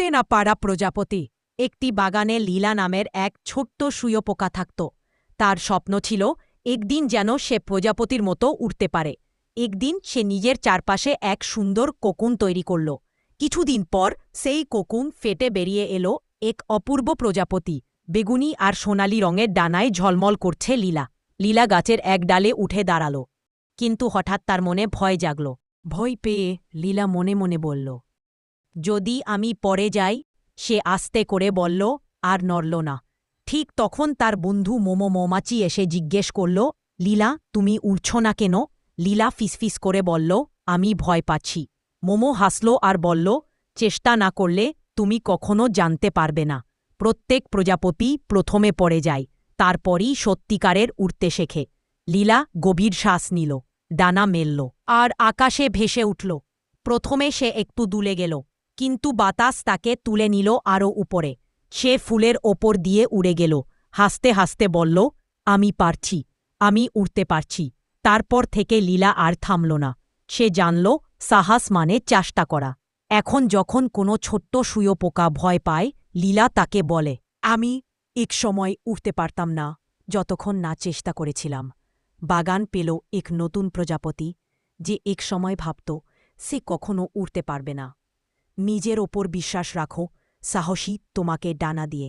উঠতে না পারা প্রজাপতি। একটি বাগানে লীলা নামের এক ছোট্ট সুয়োপোকা থাকত। তার স্বপ্ন ছিল একদিন যেন সে প্রজাপতির মতো উঠতে পারে। একদিন সে নিজের চারপাশে এক সুন্দর কোকুন তৈরি করল। কিছুদিন পর সেই কোকুন ফেটে বেরিয়ে এলো এক অপূর্ব প্রজাপতি, বেগুনি আর সোনালি রঙের ডানায় ঝলমল করছে লীলা। লীলা গাছের এক ডালে উঠে দাঁড়াল। কিন্তু হঠাৎ তার মনে ভয় জাগল। ভয় পেয়ে লীলা মনে মনে বলল যদি আমি পরে যাই, সে আস্তে করে বলল, আর নড়ল না। ঠিক তখন তার বন্ধু মোমো মৌমাছি এসে জিজ্ঞেস করল, লীলা, তুমি উড়ছ না কেন? লীলা ফিসফিস করে বলল, আমি ভয় পাচ্ছি। মোমো হাসল আর বলল, চেষ্টা না করলে তুমি কখনো জানতে পারবে না। প্রত্যেক প্রজাপতি প্রথমে পড়ে যায়, তারপরই সত্যিকারের উড়তে শেখে। লীলা গভীর শ্বাস নিল, ডানা মেলল, আর আকাশে ভেসে উঠল। প্রথমে সে একটু দুলে গেল কিন্তু বাতাস তাকে তুলে নিল আরও উপরে। সে ফুলের ওপর দিয়ে উড়ে গেল। হাসতে হাসতে বলল, আমি পারছি, আমি উড়তে পারছি। তারপর থেকে লীলা আর থামল না। সে জানল, সাহস মানে চেষ্টা করা। এখন যখন কোনো ছোট্ট সুয়ো পোকা ভয় পায়, লীলা তাকে বলে, আমি এক সময় উঠতে পারতাম না, যতক্ষণ না চেষ্টা করেছিলাম। বাগান পেল এক নতুন প্রজাপতি, যে এক সময় ভাবত, সে কখনো উড়তে পারবে না। নিজের ওপর বিশ্বাস রাখো সাহসী তোমাকে ডানা দিয়ে।